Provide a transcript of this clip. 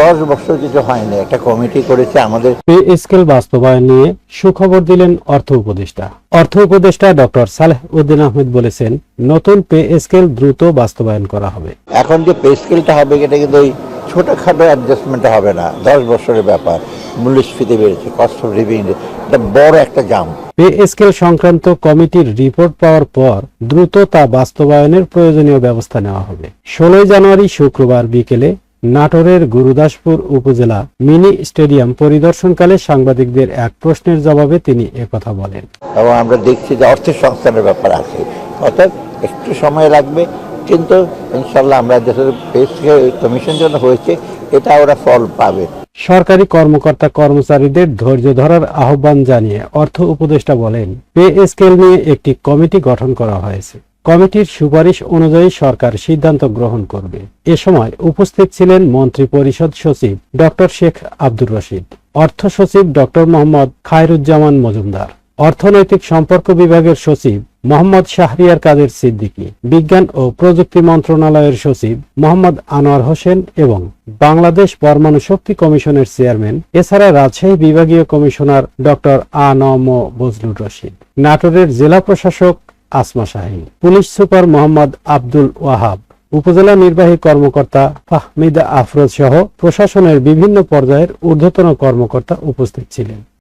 দশ বছর কিছু হয়নি একটা কমিটি করেছে আমাদের। পে স্কেল বাস্তবায়ন নিয়ে সুখবর দিলেন অর্থ উপদেষ্টা। অর্থ উপদেষ্টা ডক্টর সালেহ উদ্দিন আহমেদ বলেছেন নতুন পে স্কেল দ্রুত বাস্তবায়ন করা হবে। এখন যে পে স্কেলটা হবে এটা কিন্তু ওই ছোটখাটো অ্যাডজাস্টমেন্টটা হবে না দশ বছরের ব্যাপার। মূল্যস্ফীতি বেড়েছে কস্ট অফ লিভিং এটা বড় একটা জাম পে স্কেল সংক্রান্ত কমিটির রিপোর্ট পাওয়ার পর দ্রুত তা বাস্তবায়নের প্রয়োজনীয় ব্যবস্থা নেওয়া হবে। ষোলোই জানুয়ারি শুক্রবার বিকেলে নাটোরের গুরুদাসপুর উপজেলা মিনি স্টেডিয়াম পরিদর্শনকালে সাংবাদিকদের এক প্রশ্নের জবাবে তিনি একথা বলেন। এবং আমরা দেখছি যে অর্থের সংস্থানের ব্যাপার আছে। অর্থাৎ একটু সময় লাগবে কিন্তু ইনশাল্লাহ আমরা দেশের কমিশন জন্য হয়েছে এটা ওরা ফল পাবে। সরকারি কর্মকর্তা কর্মচারীদের ধৈর্য ধরার আহ্বান জানিয়ে অর্থ উপদেষ্টা বলেন পে স্কেল নিয়ে একটি কমিটি গঠন করা হয়েছে। কমিটির সুপারিশ অনুযায়ী সরকার সিদ্ধান্ত গ্রহণ করবে। এ সময় উপস্থিত ছিলেন মন্ত্রী পরিষদ সচিব ডক্টর শেখ আব্দুর রশিদ, অর্থ সচিব ডক্টর মোহাম্মদ খায়রুজ্জামান মজুমদার, অর্থনৈতিক সম্পর্ক বিভাগের সচিব মোহাম্মদ শাহরিয়ার কাদের সিদ্দিকী, বিজ্ঞান ও প্রযুক্তি মন্ত্রণালয়ের সচিব মোহাম্মদ আনোয়ার হোসেন এবং বাংলাদেশ পরমাণু শক্তি কমিশনের চেয়ারম্যান, এছাড়া রাজশাহী বিভাগীয় কমিশনার ডক্টর আ ন ম বজলুর রশিদ। নাটোরের জেলা প্রশাসক আসমা শাহীন। পুলিশ সুপার মোহাম্মদ আব্দুল ওয়াহাব, উপজেলা নির্বাহী কর্মকর্তা ফাহমিদা আফরোজ সহ প্রশাসনের বিভিন্ন পর্যায়ের ঊর্ধ্বতন কর্মকর্তা উপস্থিত ছিলেন।